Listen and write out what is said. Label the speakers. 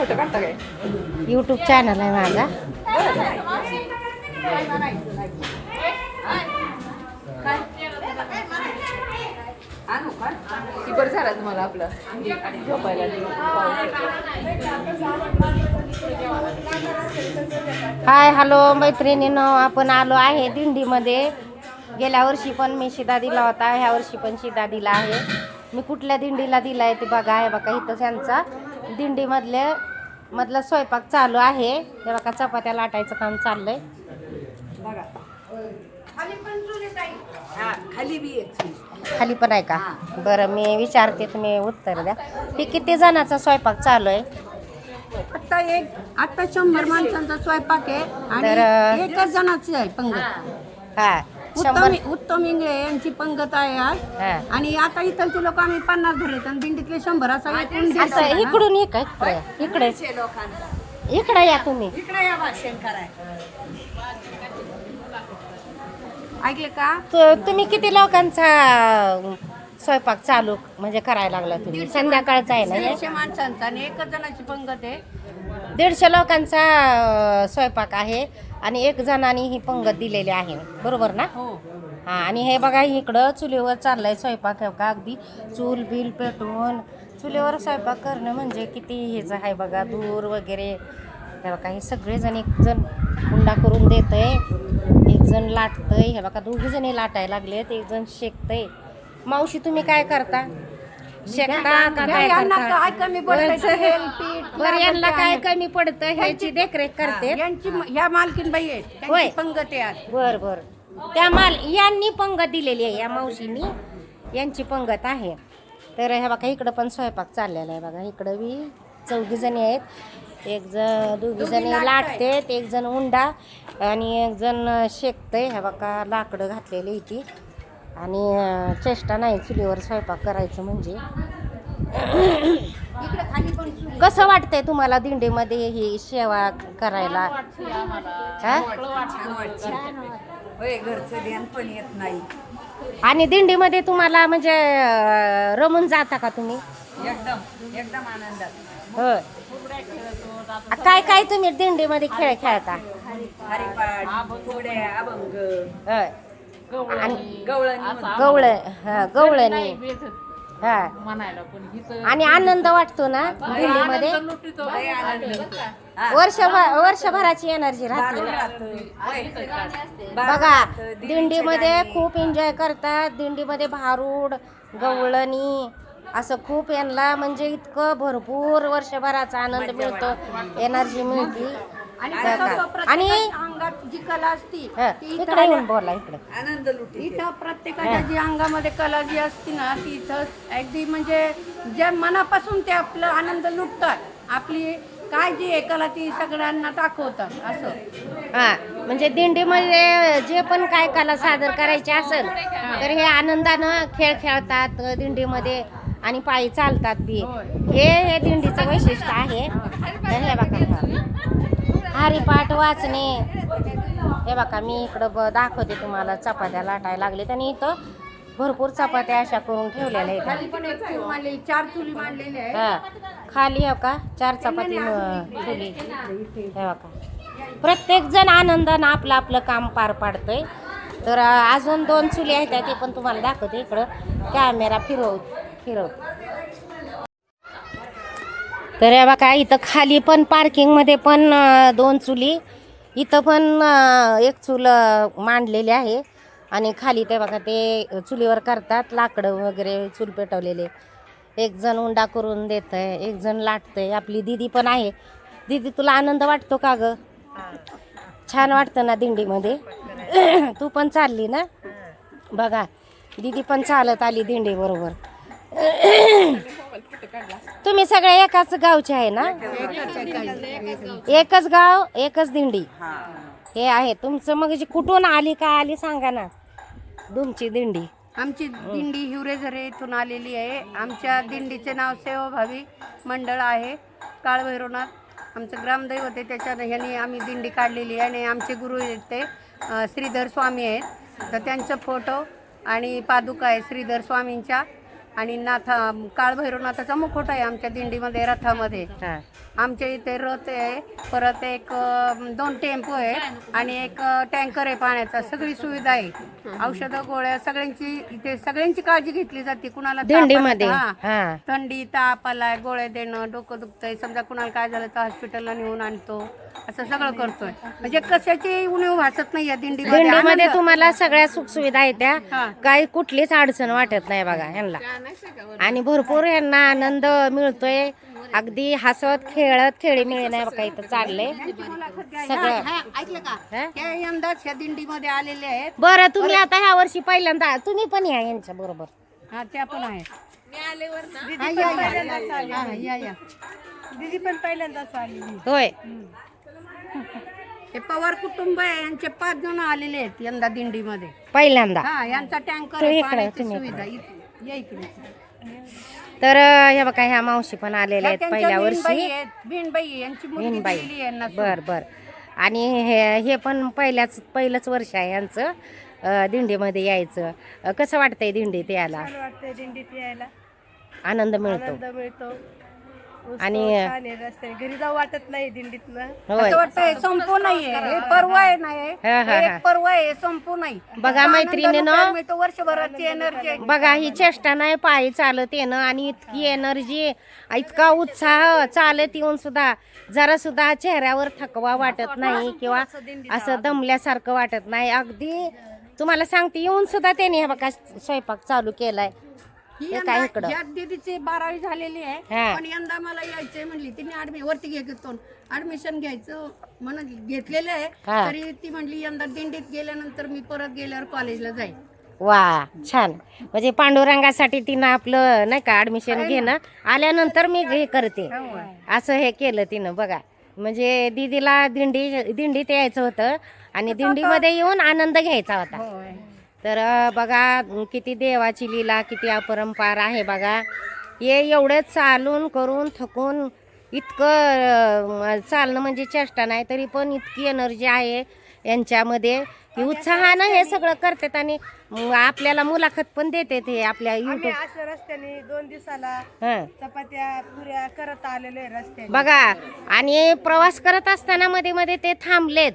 Speaker 1: Photo काढता काय?
Speaker 2: YouTube channel आहे माझा.
Speaker 1: आणू का? ती बरं झालं तुम्हाला आपलं. झोपायला दिलं.
Speaker 2: हाय हॅलो मैत्रिणीनं आपण आलो आहे दिंडीमध्ये. गेल्या वर्षी पण मी शिदा दिला होता ह्या वर्षी पण शिदा दिला आहे. मी कुठल्या दिंडीला दिला आहे ते बघा आहे बघा इथं त्यांचा दिंडीमधले मधला स्वयंपाक चालू आहे. हे बघा चपात्या लाटायचं काम चाललंय.
Speaker 1: खाली
Speaker 2: पण आहे का? बरं मी विचारते तुम्ही उत्तर द्या. हे किती जणांचा स्वयंपाक चालू आहे?
Speaker 3: आता एक आता शंभर माणसांचा स्वयंपाक आहे आणि एकच जणाची आहे पंगत.
Speaker 2: हा. शंभर
Speaker 3: उत्तम उत्तम इंगळे यांची पंगत आहे आज.
Speaker 2: हा.
Speaker 3: आणि आता इथलचे लोक आम्ही पन्नास धरले आणि दिंडीतले शंभर असा एकूण दीडशे
Speaker 2: असं
Speaker 3: आहे ना.
Speaker 2: इकडून ये का इकडे. इकडे. इकडे या तुम्ही.
Speaker 3: ऐकले का?
Speaker 2: तु- तुम्ही किती लोकांचा स्वयंपाक चालू म्हणजे करायला लागला तुम्ही? संध्याकाळचा आहे ना हे?
Speaker 3: दीडशे माणसांचा आणि एकच जणाची पंगत आहे.
Speaker 2: दीडशे लोकांचा स्वयंपाक आहे आणि एक जणांनी ही पंगत दिलेली आहे. बरोबर ना?
Speaker 3: हो.
Speaker 2: हा आणि हे बघा इकडं चुलीवर चाललाय स्वयंपाक. हे का अगदी चूल बिल पेटवून चुलीवर स्वयंपाक करणं म्हणजे किती हेच आहे बघा दूर वगैरे. हे बघा हे सगळेजण एक जण हुंडा करून देतंय एक जण लाटतंय. हे बघा दोघी जणी लाटायला लागलेत एक जण शेकतंय. मावशी तुम्ही काय करता? शेकता का काय
Speaker 3: यांना
Speaker 2: करता
Speaker 3: काय कमी तेल, पीठ,
Speaker 2: यांना काय पडतं ह्याची देखरेख करते
Speaker 3: यांची ह्या मालकीन बाई आहेत.
Speaker 2: होय.
Speaker 3: त्यांची पंगत आहे आज.
Speaker 2: बर बर. त्या माल यांनी पंगत दिलेली आहे या मावशीनी. यांची पंगत आहे. तर ह्या बघा इकडं पण स्वयंपाक चाललेला आहे बघा. इकडं बी चौघी जणी आहेत. एक जण दोघी जणी लाटतेत एक जण उंडा आणि एक जण शेकतंय. ह्या बघा लाकडं घातलेली इथे. आणि चेष्टा नाही चुलीवर स्वयंपाक करायचं म्हणजे. कसं वाटतंय तुम्हाला दिंडीमध्ये ही सेवा करायला? हा?
Speaker 1: होय घरचं ध्यान पण येत नाही.
Speaker 2: आणि दिंडीमध्ये तुम्हाला म्हणजे रमून जाता का तुम्ही?
Speaker 1: एकदम एकदम आनंदात.
Speaker 2: होय. काय काय तुम्ही दिंडीमध्ये खेळ खेळता?
Speaker 1: अभंग.
Speaker 2: होय. आणि
Speaker 1: गवळण
Speaker 2: गवळ हा गवळणी. हा.
Speaker 4: म्हणायला पण हिचं
Speaker 2: आणि आनंद वाटतो ना दिंडीमध्ये
Speaker 4: लुटीतो
Speaker 2: वर्षभर वर्षभराची एनर्जी राहते. ना बघा दिंडीमध्ये खूप एन्जॉय करतात. दिंडीमध्ये भारूड गवळणी असं खूप यांना म्हणजे इतकं भरपूर वर्षभराचा आनंद मिळतो. एनर्जी मिळते.
Speaker 3: आणि अंगात जी कला असती ती
Speaker 2: इकडे येऊन बोला इकडे.
Speaker 1: आनंद लुटी
Speaker 3: इथं प्रत्येकाच्या जी अंगामध्ये कला जी असती ना ती इथं अगदी म्हणजे ज्या मनापासून ते आपलं आनंद लुटतात आपली काय जी आहे कला ती सगळ्यांना दाखवतात असं.
Speaker 2: हा म्हणजे दिंडीमध्ये जे पण काय कला सादर करायची असेल तर हे आनंदानं खेळ खेळतात दिंडीमध्ये आणि पायी चालतात बी. हे हे दिंडीचं वैशिष्ट्य आहे. हा. हरिपाठ वाचणे. हे बघा मी इकडं ब दाखवते तुम्हाला. चपात्या लाटायला लागले आणि इथं भरपूर चपात्या अशा करून ठेवलेल्या आहेत.
Speaker 3: खाली पण एक चूल मांडलेली चार चुली मांडलेल्या आहे
Speaker 2: हा. खाली हो का? चार चपाती म- चुली. हे बघा. प्रत्येक जण आनंदानं आपलं आपलं काम पार पाडतंय. तर अं, अजून दोन चुली आहेत ते पण तुम्हाला दाखवते इकडं. कॅमेरा फिरव फिरव. तर हे बघा इथं खाली पण पार्किंगमध्ये पण दोन चुली. इथं पण एक चूल मांडलेली आहे. आणि खाली ते बघा ते चुलीवर करतात लाकडं वगैरे चूल पेटवलेले. एक जण उंडा करून देत आहे एक जण लाटतंय. आपली दिदी पण आहे. दिदी तुला आनंद वाटतो का ग? छान वाटतं ना दिंडीमध्ये? तू पण चालली ना? बघा दिदी पण चालत आली दिंडी बरोबर. तुम्ही सगळे एकाच गावचे आहे ना? एकच गाव एकच दिंडी. हे आहे. तुमचं मग जी कुठून आली का आली सांगा ना. तुमची दिंडी.
Speaker 3: आमची दिंडी हिवरेझरे इथून आलेली आहे. आमच्या दिंडीचे नाव सेवाभावी मंडळ आहे. काळभैरवनाथ. आमचं ग्रामदैवत आहे. त्याच्यानं ह्याने आम्ही दिंडी काढलेली आहे आणि आमचे गुरु ते श्रीधर स्वामी आहेत. तर त्यांचं फोटो आणि पादुका आहे श्रीधर स्वामींच्या. आणि नाथा काळभैरवनाथाचा मुखोटा आहे आमच्या दिंडीमध्ये रथामध्ये.
Speaker 2: हा.
Speaker 3: आमच्या इथे रथ आहे. परत एक अं, दोन टेम्पो आहे आणि एक टँकर आहे पाण्याचा. सगळी सुविधा आहे. औषधं गोळ्या सगळ्यांची इथे सगळ्यांची काळजी घेतली जाते. कुणाला ताप आला
Speaker 2: दिंडीमध्ये
Speaker 3: हा.
Speaker 2: हा
Speaker 3: थंडी ताप आलाय गोळ्या देणं डोकं दुखतंय. समजा कुणाला काय झालं तर हॉस्पिटलला नेऊन आणतो. असं सगळं करतोय. म्हणजे कशाची उणीव भासत नाही या दिंडीमध्ये.
Speaker 2: दिंडीमध्ये
Speaker 3: आनंद.
Speaker 2: तुम्हाला सगळ्या सुखसुविधा आहेत त्या.
Speaker 3: हा.
Speaker 2: काही कुठलीच अडचण वाटत नाही बघा ह्यांना. आणि भरपूर यांना आनंद मिळतोय. अगदी हसत खेळत खेळी मिळे नाही बघा इथं चाललंय सगळं.
Speaker 3: हा, हा, ऐकलं का?
Speaker 2: हा?
Speaker 3: त्या यंदाच या दिंडीमध्ये आलेले आहेत.
Speaker 2: बरं तुम्ही आता ह्या वर्षी पहिल्यांदा तुम्ही पण या यांच्या बरोबर.
Speaker 3: हा त्या पण आहेत. हा, या, या. हा, या, या.
Speaker 2: होय.
Speaker 3: हे पवार कुटुंब आहे यांचे पाच जण आलेले आहेत यंदा दिंडीमध्ये.
Speaker 2: पहिल्यांदा.
Speaker 3: हा यांचा टँकर
Speaker 2: तू
Speaker 3: आहे
Speaker 2: इकडे,
Speaker 3: पाण्याची
Speaker 2: तुम्ही
Speaker 3: सुविधा इथे. या इकडे.
Speaker 2: तर अं, हे बघा ह्या मावशी पण आलेल्या
Speaker 3: या
Speaker 2: आहेत
Speaker 3: त्यांच्या
Speaker 2: पहिल्या वर्षी.
Speaker 3: आहेत. भिनबाई यांची मुलगी
Speaker 2: भिनबाई.
Speaker 3: दिलेली आहे यांना सून.
Speaker 2: बर बर. आणि हे हे पण पहिल्याच पहिलंच वर्ष आहे यांचं अं, दिंडीमध्ये यायचं. अं, कसं वाटतंय दिंडीत यायला?
Speaker 4: वाटतंय दिंडीत यायला.
Speaker 2: आनंद मिळतो.
Speaker 4: आनंद मिळतो.
Speaker 2: आणि
Speaker 4: छान आहे रस्ते. घरी जाऊ वाटत नाही
Speaker 2: होय.
Speaker 3: वाटतंय हे. पर्व आहे नाही
Speaker 2: हा, हा,
Speaker 3: हे
Speaker 2: हा.
Speaker 3: एक पर्व आहे संपू नाही
Speaker 2: बघा मैत्रिणीनं-
Speaker 3: लुटायला मिळतो वर्षभराची एनर्जी
Speaker 2: बघा ही चेष्टा नाही पायी चालत येणं आणि इतकी एनर्जी इतका उत्साह चालत येऊन सुद्धा जरा सुद्धा चेहऱ्यावर थकवा वाटत नाही किंवा असं दमल्यासारखं वाटत नाही. अगदी तुम्हाला सांगते येऊन सुद्धा त्याने हे बघा स्वयंपाक चालू केलाय.
Speaker 3: ही
Speaker 2: हे इकडं?
Speaker 3: दीदीची बारावी झालेली
Speaker 2: हा.
Speaker 3: आहे पण यंदा मला यायचंय म्हणली तिने ऍडमि वरती घेतो ऍडमिशन घ्यायचं म्हणून घेतलेलं आहे.
Speaker 2: हा.
Speaker 3: तरी ती म्हणली यंदा दिंडीत गेल्यानंतर मी परत गेल्यावर कॉलेजला जाईल
Speaker 2: वा छान. म्हणजे पांडुरंगासाठी तिनं आपलं नाही का ऍडमिशन घेणं आल्यानंतर मी हे करते. असं हे केलं तिनं बघा. म्हणजे दीदीला दिंडी दिंडीत यायचं होतं आणि दिंडीमध्ये येऊन आनंद घ्यायचा होता. तर बघा किती देवाची लीला किती अपरंपार आहे बघा. हे एवढं चालून करून थकून इतकं चालणं म्हणजे चेष्टा नाही तरी पण इतकी एनर्जी आहे यांच्यामध्ये. की उत्साहानं हे सगळं करतात आणि आपल्याला मुलाखत पण देते ते आपल्या युट्यूब
Speaker 4: असं रस्त्याने दोन दिवसाला चपात्या पुऱ्या करत आलेलो आहे रस्त्याने.
Speaker 2: बघा आणि प्रवास करत असताना मध्ये मध्ये ते थांबलेत.